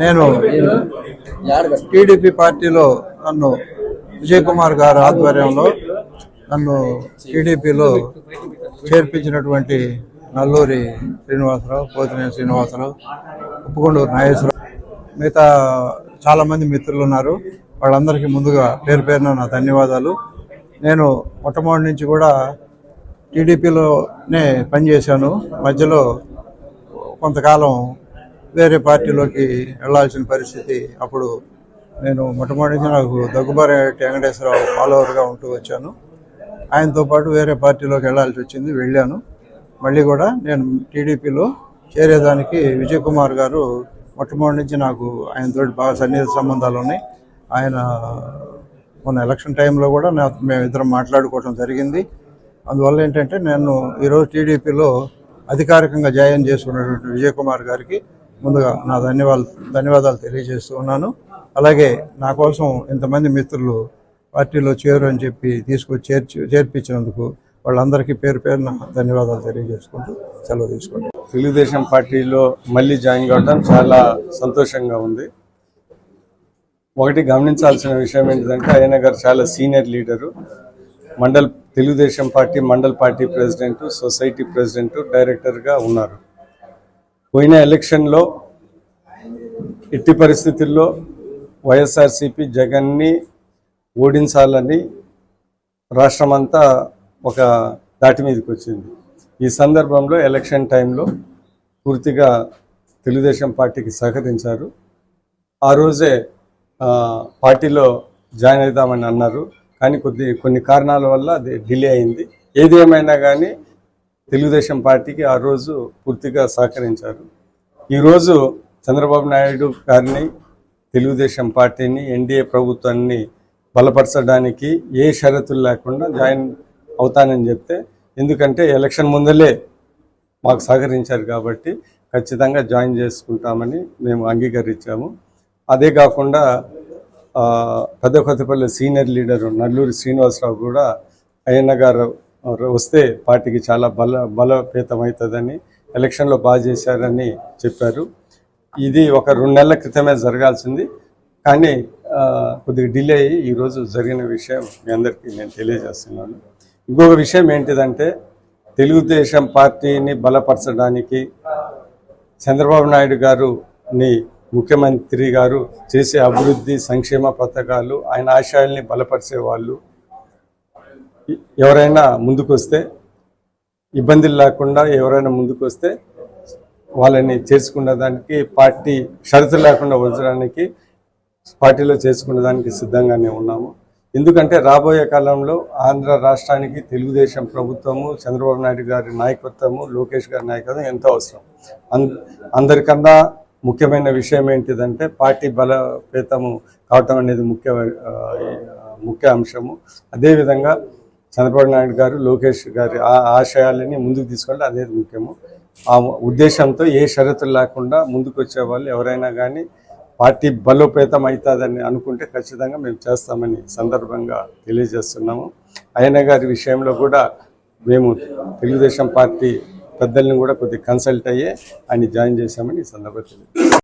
నేను టీడీపీ పార్టీలో నన్ను విజయ్ కుమార్ గారి ఆధ్వర్యంలో నన్ను టీడీపీలో చేర్పించినటువంటి నల్లూరి శ్రీనివాసరావు పోతినేని శ్రీనివాసరావు ఉప్పుకొండూరు నాగేశ్వరరావు మిగతా చాలామంది మిత్రులు ఉన్నారు. వాళ్ళందరికీ ముందుగా పేరు పేరున నా ధన్యవాదాలు. నేను మొట్టమొదటి నుంచి కూడా టీడీపీలోనే పనిచేశాను. మధ్యలో కొంతకాలం వేరే పార్టీలోకి వెళ్ళాల్సిన పరిస్థితి అప్పుడు నేను మొట్టమొదటి నుంచి నాకు దగ్గుబారి వెంకటేశ్వరరావు ఫాలోవర్గా ఉంటూ వచ్చాను. ఆయనతో పాటు వేరే పార్టీలోకి వెళ్ళాల్సి వచ్చింది వెళ్ళాను. మళ్ళీ కూడా నేను టీడీపీలో చేరేదానికి విజయ్ కుమార్ గారు మొట్టమొదటి నుంచి నాకు ఆయనతో బాగా సన్నిహిత సంబంధాలు ఉన్నాయి. ఆయన మొన్న ఎలక్షన్ టైంలో కూడా నా మేమిద్దరం మాట్లాడుకోవడం జరిగింది. అందువల్ల ఏంటంటే నేను ఈరోజు టీడీపీలో అధికారికంగా జాయిన్ చేసుకున్నటువంటి విజయ్ కుమార్ గారికి ముందుగా నా ధన్యవాదాలు ధన్యవాదాలు తెలియజేస్తూ ఉన్నాను. అలాగే నా కోసం ఇంతమంది మిత్రులు పార్టీలో చేరు అని చెప్పి తీసుకొచ్చి చేర్చి చేర్పించినందుకు వాళ్ళందరికీ పేరు పేరున ధన్యవాదాలు తెలియజేసుకుంటూ సెలవు తీసుకుంటాను తెలుగుదేశం పార్టీలో మళ్ళీ జాయిన్ కావడం చాలా సంతోషంగా ఉంది. ఒకటి గమనించాల్సిన విషయం ఏంటంటే ఆయన గారు చాలా senior leader. Mandal Telugu Desam party mandal party president society president డైరెక్టర్గా ఉన్నారు. పోయిన ఎలక్షన్లో ఎట్టి పరిస్థితుల్లో వైఎస్ఆర్సీపీ జగన్ని ఓడించాలని రాష్ట్రమంతా ఒక దాటి మీదకి వచ్చింది. ఈ సందర్భంలో ఎలక్షన్ టైంలో పూర్తిగా తెలుగుదేశం పార్టీకి సహకరించారు. ఆ రోజే పార్టీలో జాయిన్ అవుదామని అన్నారు. కానీ కొద్ది కొన్ని కారణాల వల్ల అది డిలే అయింది. ఏది ఏమైనా కానీ తెలుగుదేశం పార్టీకి ఆ రోజు పూర్తిగా సహకరించారు. ఈరోజు చంద్రబాబు నాయుడు గారిని తెలుగుదేశం పార్టీని ఎన్డీఏ ప్రభుత్వాన్ని బలపరచడానికి ఏ షరతులు లేకుండా జాయిన్ అవుతానని చెప్తే ఎందుకంటే ఎలక్షన్ ముందలే మాకు సహకరించారు కాబట్టి ఖచ్చితంగా జాయిన్ చేసుకుంటామని మేము అంగీకరించాము. అదే కాకుండా పెద్ద కొత్తపల్లి సీనియర్ లీడర్ నల్లూరి శ్రీనివాసరావు కూడా అయ్యన్న గారు వస్తే పార్టీకి చాలా బల బలోపేతం అవుతుందని ఎలక్షన్లో బాగా చేశారని చెప్పారు. ఇది ఒక రెండు నెలల క్రితమే జరగాల్సింది. కానీ కొద్దిగా డిలే అయ్యి ఈరోజు జరిగిన విషయం మీ అందరికీ నేను తెలియజేస్తున్నాను. ఇంకొక విషయం ఏంటిదంటే తెలుగుదేశం పార్టీని బలపరచడానికి చంద్రబాబు నాయుడు గారుని ముఖ్యమంత్రి గారు చేసే అభివృద్ధి సంక్షేమ పథకాలు ఆయన ఆశయాల్ని బలపరిచే వాళ్ళు ఎవరైనా ఎవరైనా ముందుకొస్తే ఇబ్బందులు లేకుండా ఎవరైనా ముందుకొస్తే వాళ్ళని చేర్చుకున్న దానికి పార్టీ షరతు లేకుండా వచ్చడానికి పార్టీలో చేసుకున్న దానికి సిద్ధంగానే ఉన్నాము. ఎందుకంటే రాబోయే కాలంలో ఆంధ్ర రాష్ట్రానికి తెలుగుదేశం ప్రభుత్వము చంద్రబాబు నాయుడు గారి నాయకత్వము లోకేష్ గారి నాయకత్వం ఎంతో అవసరం. అందరికన్నా ముఖ్యమైన విషయం ఏంటిదంటే పార్టీ బలపేతము కావటం అనేది ముఖ్య ముఖ్య అంశము. అదేవిధంగా చంద్రబాబు నాయుడు గారు లోకేష్ గారి ఆ ఆశయాలని ముందుకు తీసుకుంటే అనేది ముఖ్యము. ఆ ఉద్దేశంతో ఏ షరతులు లేకుండా ముందుకు వచ్చే వాళ్ళు ఎవరైనా కానీ పార్టీ బలోపేతం అవుతుందని అనుకుంటే ఖచ్చితంగా మేము చేస్తామని సందర్భంగా తెలియజేస్తున్నాము. ఆయన గారి విషయంలో కూడా మేము తెలుగుదేశం పార్టీ పెద్దల్ని కూడా కొద్దిగా కన్సల్ట్ అయ్యే ఆయన జాయిన్ చేశామని ఈ సందర్భంగా